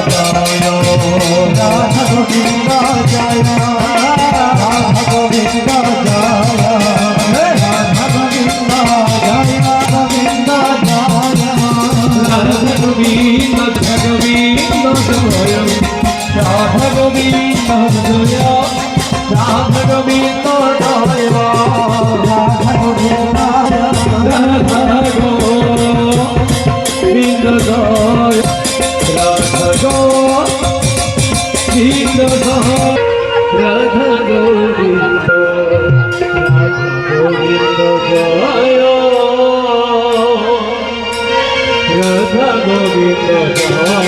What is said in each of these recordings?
Govinda Jaya রাধ গীত রাধ গোবিন্দ গোবিন্দ জয় রাধ গোবিন্দ জয়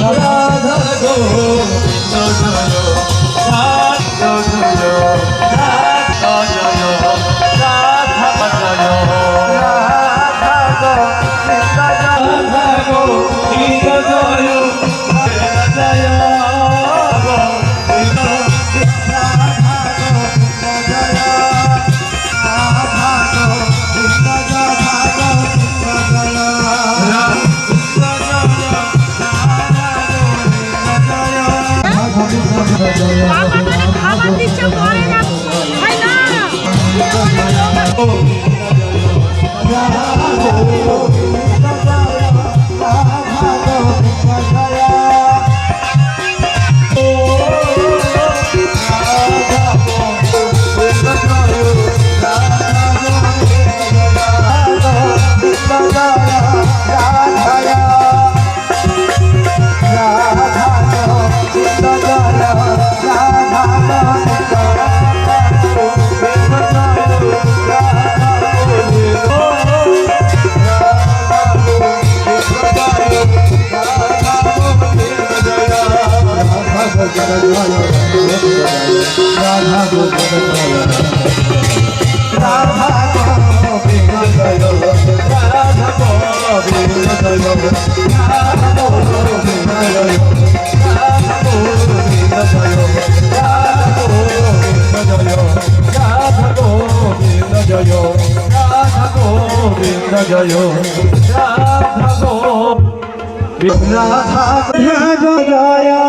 Hello. যায় 나가요 나가고 나가야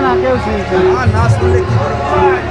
ના કેવું છે?